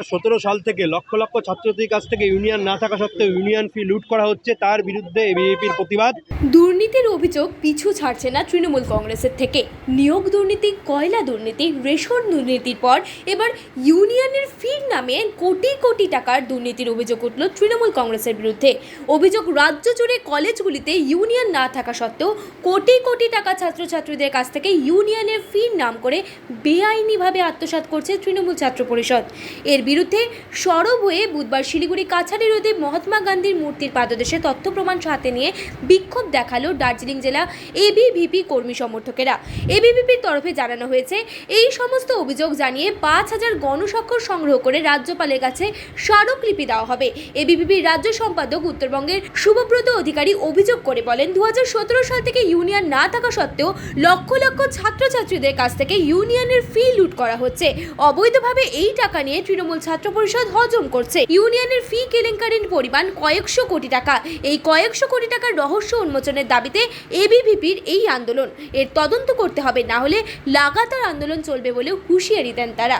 সতেরো সাল থেকে লক্ষ লক্ষ ছাত্রছাত্রীর কাছ থেকে ইউনিয়ন না থাকা সত্ত্বেও ইউনিয়ন ফি লুট করা হচ্ছে। তার বিরুদ্ধে এবিএপির প্রতিবাদ। দুর্নীতির অভিযোগ পিছু ছাড়ছে না তৃণমূল কংগ্রেসের থেকে। নিয়োগ দুর্নীতি, কয়লা দুর্নীতি, রেশন দুর্নীতির পর এবার ইউনিয়নের ফির নামে কোটি কোটি টাকার দুর্নীতির অভিযোগ উঠল তৃণমূল কংগ্রেসের বিরুদ্ধে। অভিযোগ রাজ্য জুড়ে কলেজগুলিতে ইউনিয়ন না থাকা সত্ত্বেও কোটি কোটি টাকা ছাত্রছাত্রীদের কাছ থেকে ইউনিয়নের ফির নাম করে বেআইনিভাবে আত্মসাৎ করছে তৃণমূল ছাত্র পরিষদ। এর বিরুদ্ধে সরব হয়ে বুধবার শিলিগুড়ি কাছাড়ি রোদে মহাত্মা গান্ধীর মূর্তির পাদদেশে তথ্য প্রমাণ হাতে নিয়ে বিক্ষোভ দেখাল দার্জিলিং জেলা এবিভিপি কর্মী সমর্থকেরা। এবিভিপির তরফে জানানো হয়েছে, এই সমস্ত অভিযোগ জানিয়ে পাঁচ হাজার গণস্বাক্ষর সংগ্রহ করে রাজ্যপালের কাছে স্মারকলিপি দেওয়া হবে। এবিভিপির রাজ্য সম্পাদক উত্তরবঙ্গের শুভব্রত অধিকারী অভিযোগ করে বলেন দু হাজার সতেরো সাল থেকে ইউনিয়ন না থাকা সত্ত্বেও লক্ষ লক্ষ ছাত্রছাত্রীদের কাছ থেকে ইউনিয়নের ফি করা হচ্ছে। অবৈধভাবে এই টাকা নিয়ে তৃণমূল ছাত্র পরিষদ হজম করছে। ইউনিয়নের ফি কেলেঙ্কারির পরিমাণ কয়েকশো কোটি টাকা। এই কয়েকশো কোটি টাকার রহস্য উন্মোচনের দাবিতে এবিভিপির এই আন্দোলন। এর তদন্ত করতে হবে, না হলে লাগাতার আন্দোলন চলবে বলে হুঁশিয়ারি দেন তারা।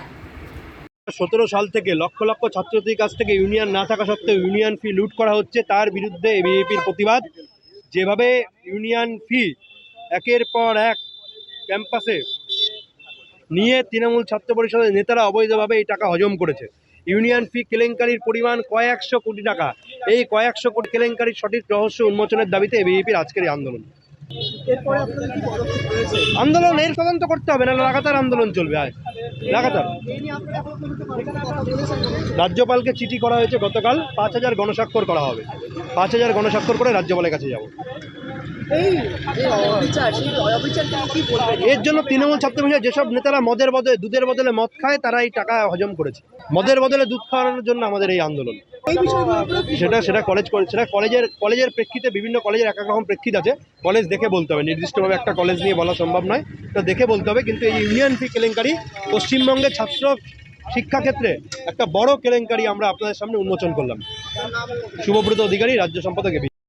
সতেরো সাল থেকে লক্ষ লক্ষ ছাত্রছাত্রীর কাছ থেকে ইউনিয়ন না থাকা সত্ত্বেও ইউনিয়ন ফি লুট করা হচ্ছে। তার বিরুদ্ধে এবিএপির প্রতিবাদ। যেভাবে ইউনিয়ন ফি একের পর এক ক্যাম্পাসে নিয়ে তৃণমূল ছাত্র পরিষদের নেতারা অবৈধভাবে এই টাকা হজম করেছে। ইউনিয়ন ফি কেলেঙ্কারির পরিমাণ কয়েকশো কোটি টাকা। এই কয়েকশো কোটি কেলেঙ্কারির সঠিক রহস্য উন্মোচনের দাবিতে এবিএপির আজকের এই আন্দোলন। আন্দোলন এর তদন্ত করতে হবে না লাগাতার আন্দোলন চলবে আয় লাগাতার। রাজ্যপালকে চিঠি করা হয়েছে গতকাল পাঁচ হাজার গণস্বাক্ষর করা হবে। পাঁচ হাজার গণস্বাক্ষর করে রাজ্যপালের কাছে যাব। এর জন্য তৃণমূল ছাত্র পরিষদ যেসব নেতারা মদের বদলে দুধের বদলে মদ খায় তারা এই টাকা হজম করেছে। মদের বদলে দুধ খাওয়ানোর জন্য আমাদের এই আন্দোলন। সেটা সেটা কলেজ সেটা কলেজের কলেজের প্রেক্ষিতে বিভিন্ন কলেজের এক এক রকম প্রেক্ষিত আছে। কলেজ দেখে বলতে হবে। নির্দিষ্টভাবে একটা কলেজ নিয়ে বলা সম্ভব নয়। তো দেখে বলতে হবে। কিন্তু এই ইউনিয়ন ফি কেলেঙ্কারি পশ্চিমবঙ্গের ছাত্র শিক্ষাক্ষেত্রে একটা বড় কেলেঙ্কারি আমরা আপনাদের সামনে উন্মোচন করলাম। শুভব্রত অধিকারী রাজ্য সম্পাদক